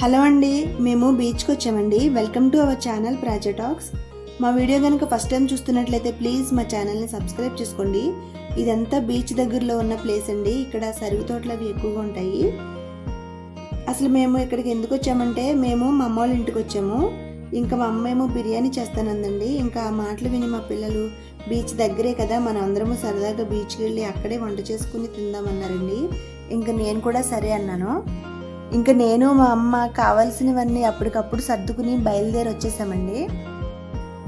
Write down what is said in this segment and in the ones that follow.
Hello అండి మేము బీచ్కి వచ్చామండి. వెల్కమ్ టు అవర్ ఛానల్ ప్రాజెటాక్స్ మా వీడియో కనుక ఫస్ట్ టైం చూస్తున్నట్లయితే ప్లీజ్ మా ఛానల్ని సబ్స్క్రైబ్ చేసుకోండి. ఇదంతా బీచ్ దగ్గరలో ఉన్న ప్లేస్ అండి. ఇక్కడ సరుగు తోటలు అవి ఎక్కువగా ఉంటాయి. అసలు మేము ఇక్కడికి ఎందుకు వచ్చామంటే మేము మా అమ్మ వాళ్ళ ఇంటికి వచ్చాము. ఇంకా మా అమ్మ ఏమో బిర్యానీ చేస్తానందండి. ఇంకా ఆ మాటలు విని మా పిల్లలు బీచ్ దగ్గరే కదా మనం అందరము సరదాగా బీచ్కి వెళ్ళి అక్కడే వంట చేసుకుని తిందామన్నారండి. ఇంకా నేను కూడా సరే అన్నాను. ఇంకా నేను మా అమ్మ కావాల్సినవన్నీ అప్పటికప్పుడు సర్దుకుని బయలుదేరి వచ్చేసామండి.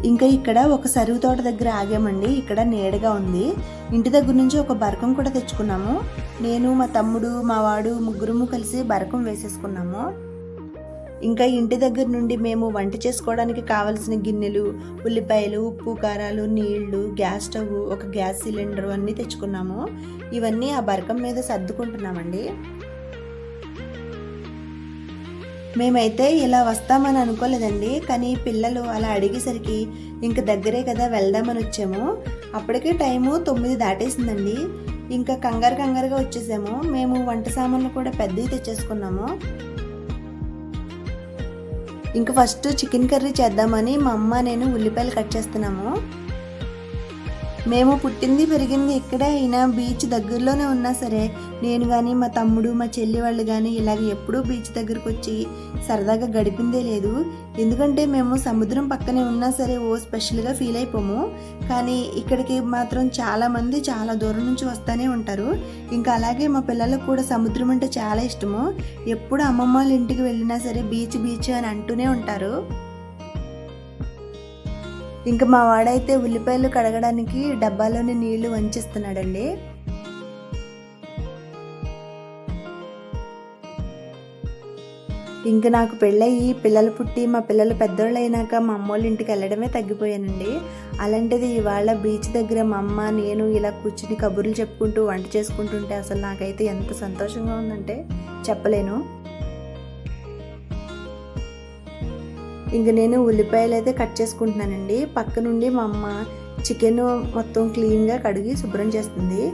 ఇంకా ఇక్కడ ఒక సరువు తోట దగ్గర ఆగామండి. ఇక్కడ నీడగా ఉంది. ఇంటి దగ్గర నుంచి ఒక బరకం కూడా తెచ్చుకున్నాము. నేను మా తమ్ముడు మా వాడు ముగ్గురము కలిసి బరకం వేసేసుకున్నాము. ఇంకా ఇంటి దగ్గర నుండి మేము వంట చేసుకోవడానికి కావలసిన గిన్నెలు ఉల్లిపాయలు ఉప్పు కారాలు నీళ్ళు గ్యాస్ స్టవ్ ఒక గ్యాస్ సిలిండర్ అన్నీ తెచ్చుకున్నాము. ఇవన్నీ ఆ బరకం మీద సర్దుకుంటున్నామండి. మేమైతే ఇలా వస్తామని అనుకోలేదండి కానీ పిల్లలు అలా అడిగేసరికి ఇంక దగ్గరే కదా వెళ్దామని వచ్చాము. అప్పటికే టైము తొమ్మిది దాటేసిందండి. ఇంకా కంగారు కంగారుగా వచ్చేసాము. మేము వంట సామాన్లు కూడా పెద్దవి తెచ్చేసుకున్నాము. ఇంకా ఫస్ట్ చికెన్ కర్రీ చేద్దామని మా అమ్మ నేను ఉల్లిపాయలు కట్ చేస్తున్నాము. మేము పుట్టింది పెరిగింది ఇక్కడే అయినా బీచ్ దగ్గరలోనే ఉన్నా సరే నేను కానీ మా తమ్ముడు మా చెల్లి వాళ్ళు కానీ ఇలాగ ఎప్పుడూ బీచ్ దగ్గరకు వచ్చి సరదాగా గడిపిందే లేదు. ఎందుకంటే మేము సముద్రం పక్కనే ఉన్నా సరే ఓ స్పెషల్గా ఫీల్ అయిపోము. కానీ ఇక్కడికి మాత్రం చాలామంది చాలా దూరం నుంచి వస్తూనే ఉంటారు. ఇంకా అలాగే మా పిల్లలకు కూడా సముద్రం అంటే చాలా ఇష్టము. ఎప్పుడు అమ్మమ్మ వాళ్ళ ఇంటికి వెళ్ళినా సరే బీచ్ బీచ్ అని అంటూనే ఉంటారు. ఇంకా మా వాడైతే ఉల్లిపాయలు కడగడానికి డబ్బాలోని నీళ్ళు వంచిస్తున్నాడండి. ఇంకా నాకు పెళ్ళయి పిల్లలు పుట్టి మా పిల్లలు పెద్దోళ్ళు అయినాక మా అమ్మోళ్ళ ఇంటికి వెళ్ళడమే తగ్గిపోయానండి. అలాంటిది ఇవాళ బీచ్ దగ్గర మా అమ్మ నేను ఇలా కూర్చుని కబుర్లు చెప్పుకుంటూ వంట చేసుకుంటుంటే అసలు నాకైతే ఎంత సంతోషంగా ఉందంటే చెప్పలేను. ఇంక నేను ఉల్లిపాయలు అయితే కట్ చేసుకుంటున్నానండి. పక్క నుండి మా అమ్మ చికెన్ మొత్తం క్లీన్గా కడిగి శుభ్రం చేస్తుంది.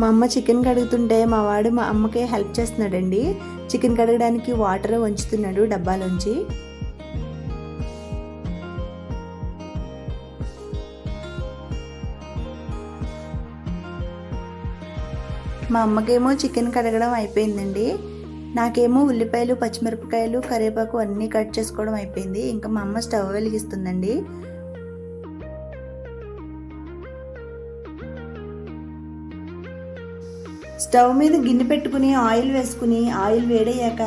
మా అమ్మ చికెన్ కడుగుతుంటే మా వాడు మా అమ్మకి హెల్ప్ చేస్తున్నాడండి. చికెన్ కడగడానికి వాటర్ వంచుతున్నాడు డబ్బాలోంచి. మా అమ్మకేమో చికెన్ కడగడం అయిపోయిందండి. నాకేమో ఉల్లిపాయలు పచ్చిమిరపకాయలు కరివేపాకు అన్నీ కట్ చేసుకోవడం అయిపోయింది. ఇంకా మా అమ్మ స్టవ్ వెలిగిస్తుందండి. స్టవ్ మీద గిన్నె పెట్టుకుని ఆయిల్ వేసుకుని ఆయిల్ వేడయ్యాక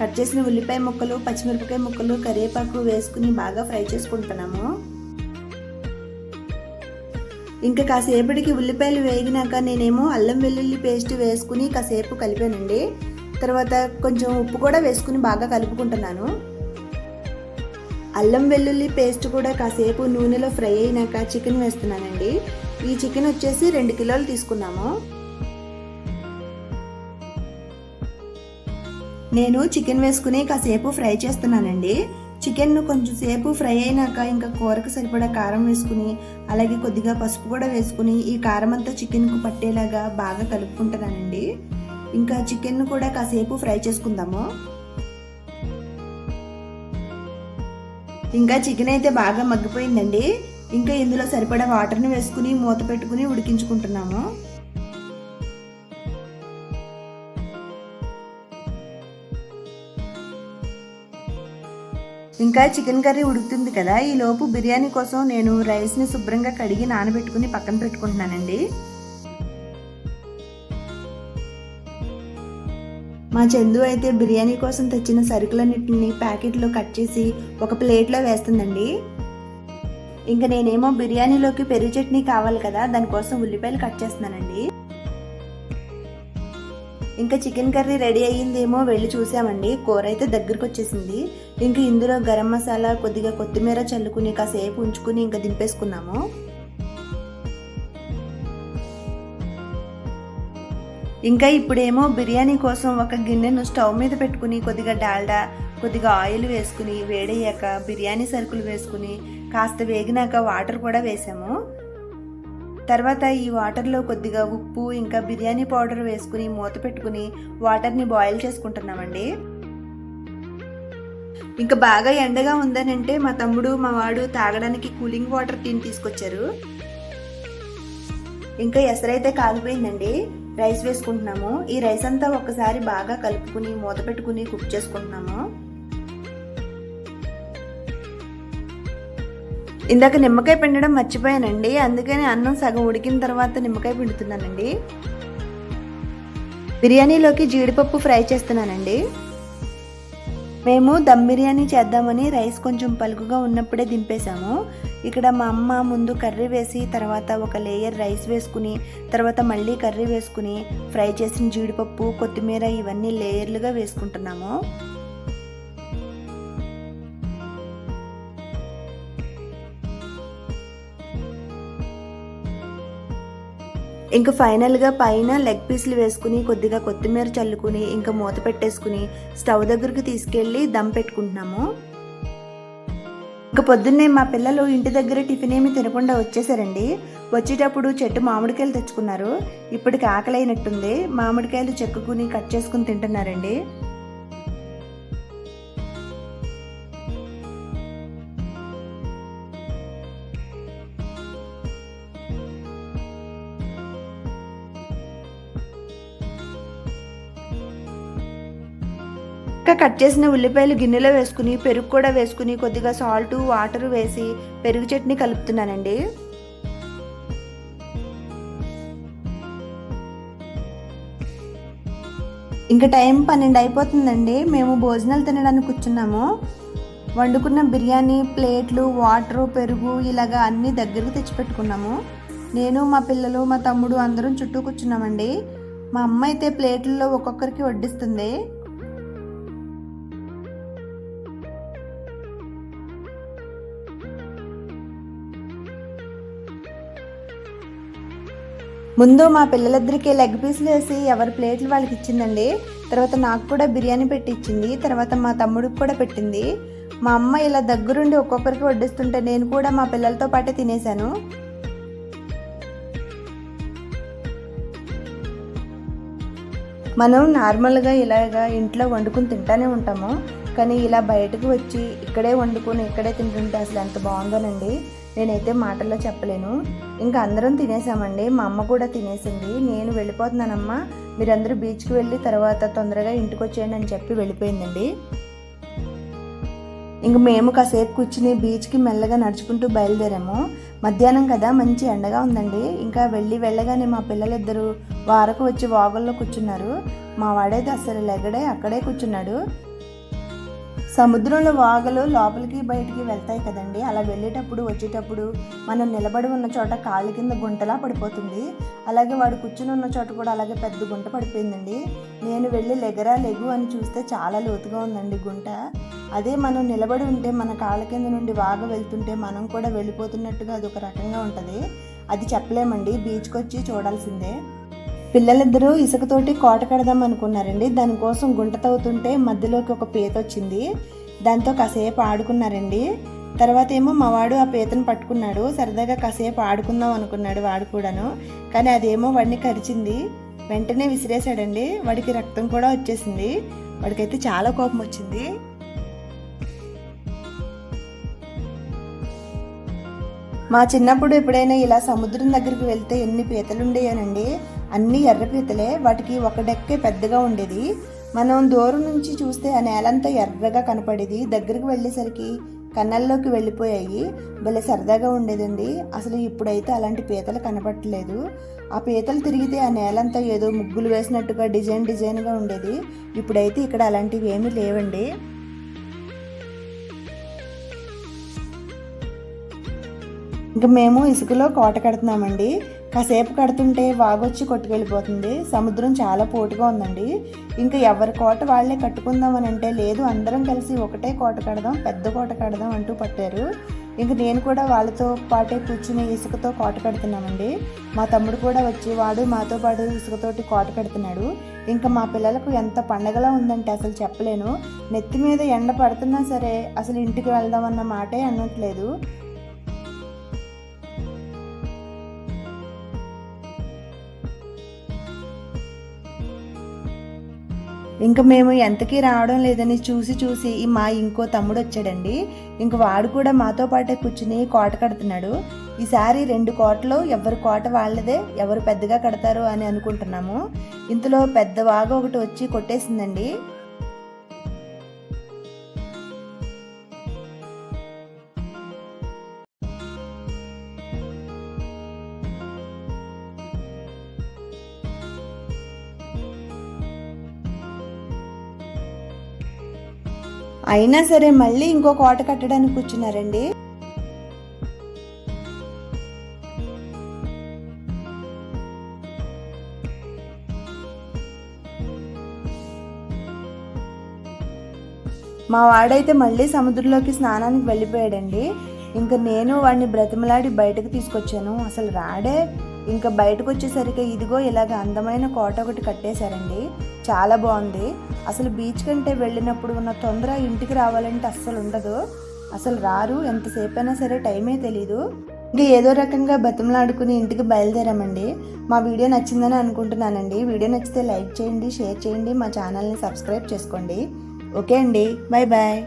కట్ చేసిన ఉల్లిపాయ ముక్కలు పచ్చిమిరపకాయ ముక్కలు కరివేపాకు వేసుకుని బాగా ఫ్రై చేసుకుంటున్నాము. ఇంకా కాసేపటికి ఉల్లిపాయలు వేగినాక నేనేమో అల్లం వెల్లుల్లి పేస్ట్ వేసుకుని కాసేపు కలిపానండి. తర్వాత కొంచెం ఉప్పు కూడా వేసుకుని బాగా కలుపుకుంటున్నాను. అల్లం వెల్లుల్లి పేస్ట్ కూడా కాసేపు నూనెలో ఫ్రై అయినాక చికెన్ వేస్తున్నానండి. ఈ చికెన్ వచ్చేసి రెండు కిలోలు తీసుకున్నాము. నేను చికెన్ వేసుకుని కాసేపు ఫ్రై చేస్తున్నానండి. చికెన్ కొంచెం సేపు ఫ్రై అయినాక ఇంకా కూరకు సరిపడా కారం వేసుకుని అలాగే కొద్దిగా పసుపు కూడా వేసుకుని ఈ కారం అంతా చికెన్కు పట్టేలాగా బాగా కలుపుకుంటున్నానండి ఇంకా చికెన్ కూడా కాసేపు ఫ్రై చేసుకుందాము. ఇంకా చికెన్ అయితే బాగా మగ్గిపోయిందండి. ఇంకా ఇందులో సరిపడా వాటర్ని వేసుకుని మూత పెట్టుకుని ఉడికించుకుంటున్నాము. ఇంకా చికెన్ కర్రీ ఉడుకుతుంది కదా. ఈ లోపు బిర్యానీ కోసం నేను రైస్ని శుభ్రంగా కడిగి నానబెట్టుకుని పక్కన పెట్టుకుంటున్నానండి. మా చందు అయితే బిర్యానీ కోసం తెచ్చిన సరుకులన్నింటిని ప్యాకెట్లో కట్ చేసి ఒక ప్లేట్లో వేస్తుందండి. ఇంకా నేనేమో బిర్యానీలోకి పెరుగు చట్నీ కావాలి కదా దానికోసం ఉల్లిపాయలు కట్ చేస్తున్నానండి. ఇంకా చికెన్ కర్రీ రెడీ అయ్యిందేమో వెళ్ళి చూసామండి. కూర అయితే దగ్గరకు వచ్చేసింది ఇంకా ఇందులో గరం మసాలా కొద్దిగా కొత్తిమీర చల్లుకుని కాసేపు ఉంచుకుని ఇంకా దింపేసుకున్నాము. ఇంకా ఇప్పుడేమో బిర్యానీ కోసం ఒక గిన్నెను స్టవ్ మీద పెట్టుకుని కొద్దిగా డాల్డా కొద్దిగా ఆయిల్ వేసుకుని వేడయ్యాక బిర్యానీ సరుకులు వేసుకుని కాస్త వేగినాక వాటర్ కూడా వేసాము. తర్వాత ఈ వాటర్లో కొద్దిగా ఉప్పు ఇంకా బిర్యానీ పౌడర్ వేసుకుని మూత పెట్టుకుని వాటర్ని బాయిల్ చేసుకుంటున్నామండి. ఇంకా బాగా ఎండగా ఉందనంటే మా తమ్ముడు మా వాడు తాగడానికి కూలింగ్ వాటర్ టీని తీసుకొచ్చారు. ఇంకా ఎసరైతే కాలిపోయిందండి. రైస్ వేసుకుంటున్నాము. ఈ రైస్ అంతా ఒక్కసారి బాగా కలుపుకుని మూత పెట్టుకుని కుక్ చేసుకుంటున్నాము. ఇందాక నిమ్మకాయ పిండడం మర్చిపోయానండి. అందుకని అన్నం సగం ఉడికిన తర్వాత నిమ్మకాయ పిండుతున్నానండి. బిర్యానీలోకి జీడిపప్పు ఫ్రై చేస్తున్నానండి. మేము దమ్ బిర్యానీ చేద్దామని రైస్ కొంచెం పలుకుగా ఉన్నప్పుడే దింపేశాము. ఇక్కడ మా అమ్మ ముందు కర్రీ వేసి తర్వాత ఒక లేయర్ రైస్ వేసుకుని తర్వాత మళ్ళీ కర్రీ వేసుకుని ఫ్రై చేసిన జీడిపప్పు కొత్తిమీర ఇవన్నీ లేయర్లుగా వేసుకుంటున్నాము. ఇంకా ఫైనల్గా పైన లెగ్ పీస్లు వేసుకుని కొద్దిగా కొత్తిమీర చల్లుకుని ఇంకా మూత పెట్టేసుకుని స్టవ్ దగ్గరికి తీసుకెళ్ళి దమ్ పెట్టుకుంటున్నాము. ఇంకా పొద్దున్నే మా పిల్లలు ఇంటి దగ్గర టిఫిన్ ఏమి తినకుండా వచ్చేసారండి. వచ్చేటప్పుడు చెట్టు మామిడికాయలు తెచ్చుకున్నారు. ఇప్పటికి ఆకలి అయినట్టుంది మామిడికాయలు చెక్కుకుని కట్ చేసుకుని తింటున్నారండి. ఇంకా కట్ చేసిన ఉల్లిపాయలు గిన్నెలో వేసుకుని పెరుగు కూడా వేసుకుని కొద్దిగా సాల్ట్ వాటర్ వేసి పెరుగు చట్నీ కలుపుతున్నానండి. ఇంకా టైం పన్నెండు అయిపోతుందండి. మేము భోజనాలు తినడానికి కూర్చున్నాము. వండుకున్న బిర్యానీ ప్లేట్లు వాటర్ పెరుగు ఇలాగా అన్నీ దగ్గరకు తెచ్చిపెట్టుకున్నాము నేను మా పిల్లలు మా తమ్ముడు అందరం చుట్టూ కూర్చున్నామండి. మా అమ్మ అయితే ప్లేట్లలో ఒక్కొక్కరికి వడ్డిస్తుంది. ముందు మా పిల్లలిద్దరికి లెగ్ పీస్లు వేసి ఎవరి ప్లేట్లు వాళ్ళకి ఇచ్చిందండి. తర్వాత నాకు కూడా బిర్యానీ పెట్టి ఇచ్చింది. తర్వాత మా తమ్ముడికి కూడా పెట్టింది. మా అమ్మ ఇలా దగ్గరుండి ఒక్కొక్కరికి వడ్డిస్తుంటే నేను కూడా మా పిల్లలతో పాటే తినేశాను. మనం నార్మల్గా ఇలాగా ఇంట్లో వండుకుని తింటానే ఉంటాము. కానీ ఇలా బయటకు వచ్చి ఇక్కడే వండుకొని ఇక్కడే తింటుంటే అసలు ఎంత బాగుందోనండి. నేనైతే మాటల్లో చెప్పలేను. ఇంకా అందరం తినేసామండి. మా అమ్మ కూడా తినేసింది. నేను వెళ్ళిపోతున్నానమ్మా. మీరందరూ బీచ్కి వెళ్ళి తర్వాత తొందరగా ఇంటికి వచ్చేయండి అని చెప్పి వెళ్ళిపోయిందండి. ఇంక మేము కాసేపు కూర్చుని బీచ్కి మెల్లగా నడుచుకుంటూ బయలుదేరాము. మధ్యాహ్నం కదా మంచి ఎండగా ఉందండి. ఇంకా వెళ్ళి వెళ్ళగానే మా పిల్లలిద్దరూ వారకు వచ్చి వాగుల్లో కూర్చున్నారు. మా వాడైతే అసలు లెగడే అక్కడే కూర్చున్నాడు. సముద్రంలో వాగలు లోపలికి బయటికి వెళ్తాయి కదండి. అలా వెళ్ళేటప్పుడు వచ్చేటప్పుడు మనం నిలబడి ఉన్న చోట కాళ్ళ కింద గుంటలా పడిపోతుంది. అలాగే వాడు కూర్చుని ఉన్న చోట కూడా అలాగే పెద్ద గుంట పడిపోయిందండి. నేను వెళ్ళి లెగరా లెగు అని చూస్తే చాలా లోతుగా ఉందండి గుంట. అదే మనం నిలబడి ఉంటే మన కాళ్ళ కింద నుండి వాగ వెళ్తుంటే మనం కూడా వెళ్ళిపోతున్నట్టుగా అది ఒక రకంగా ఉంటుంది. అది చెప్పలేమండి. బీచ్కి వచ్చి చూడాల్సిందే. పిల్లలిద్దరూ ఇసుకతోటి కోట కడదాం అనుకున్నారండి. దానికోసం గుంట తవ్వుతుంటే మధ్యలోకి ఒక పీత వచ్చింది. దాంతో కాసేపు ఆడుకున్నారండి. తర్వాత ఏమో మా వాడు ఆ పీతను పట్టుకున్నాడు. సరదాగా కాసేపు ఆడుకుందాం అనుకున్నాడు వాడు కూడాను. కానీ అదేమో వాడిని కరిచింది. వెంటనే విసిరేశాడండి. వాడికి రక్తం కూడా వచ్చేసింది. వాడికైతే చాలా కోపం వచ్చింది. మా చిన్నప్పుడు ఎప్పుడైనా ఇలా సముద్రం దగ్గరికి వెళ్తే ఎన్ని పీతలు ఉండేయోనండి అన్నీ ఎర్ర పీతలే వాటికి ఒక డెక్కే పెద్దగా ఉండేది. మనం దూరం నుంచి చూస్తే ఆ నేలంతా ఎర్రగా కనపడేది. దగ్గరికి వెళ్ళేసరికి కన్నల్లోకి వెళ్ళిపోయాయి. భలే సరదాగా ఉండేదండి. అసలు ఇప్పుడైతే అలాంటి పీతలు కనపట్టలేదు ఆ పీతలు తిరిగితే ఆ నేలంతా ఏదో ముగ్గులు వేసినట్టుగా డిజైన్ డిజైన్గా ఉండేది. ఇప్పుడైతే ఇక్కడ అలాంటివి ఏమీ లేవండి. ఇంకా మేము ఇసుకలో కోట కడుతున్నామండి. కాసేపు కడుతుంటే వాగొచ్చి కొట్టుకెళ్ళిపోతుంది. సముద్రం చాలా పోటుగా ఉందండి. ఇంకా ఎవరి కోట వాళ్ళే కట్టుకుందాం అని అంటే లేదు అందరం కలిసి ఒకటే కోట కడదాం పెద్ద కోట కడదాం అంటూ పట్టారు. ఇంక నేను కూడా వాళ్ళతో పాటే కూర్చుని ఇసుకతో కోట కడుతున్నామండి మా తమ్ముడు కూడా వచ్చి వాడు మాతో పాటు ఇసుకతోటి కోట కడుతున్నాడు. ఇంకా మా పిల్లలకు ఎంత పండగలా ఉందంటే అసలు చెప్పలేను. నెత్తి మీద ఎండ పడుతున్నా సరే అసలు ఇంటికి వెళ్దామన్న మాటే అనట్లేదు. ఇంకా మేము ఎంతకీ రావడం లేదని చూసి చూసి మా ఇంకో తమ్ముడు వచ్చాడండి. ఇంక వాడు కూడా మాతో పాటే కూర్చుని కోట కడుతున్నాడు. ఈసారి రెండు కోటలు ఎవరి కోట వాళ్ళదే ఎవరు పెద్దగా కడతారు అని అనుకుంటున్నాము. ఇంతలో పెద్ద వాగు ఒకటి వచ్చి కొట్టేసిందండి. అయినా సరే మళ్ళీ ఇంకో కోట కట్టడానికి కూర్చున్నారండి. మా వాడైతే మళ్ళీ సముద్రంలోకి స్నానానికి వెళ్ళిపోయాడండి. ఇంకా నేను వాడిని బ్రతిమలాడి బయటకు తీసుకొచ్చాను. అసలు రాడే ఇంకా బయటకు వచ్చేసరికి ఇదిగో ఇలాగ అందమైన కోట ఒకటి కట్టేశారండి. చాలా బాగుంది. అసలు బీచ్ కంటే వెళ్ళినప్పుడు ఉన్న తొందర ఇంటికి రావాలంటే అస్సలు ఉండదు. అసలు రారు ఎంతసేపు అయినా సరే టైమే తెలీదు. ఇంకా ఏదో రకంగా బతిమలాడుకుని ఇంటికి బయలుదేరామండి. మా వీడియో నచ్చిందని అనుకుంటున్నానండి. వీడియో నచ్చితే లైక్ చేయండి షేర్ చేయండి మా ఛానల్ని సబ్స్క్రైబ్ చేసుకోండి. ఓకే అండి. Bye bye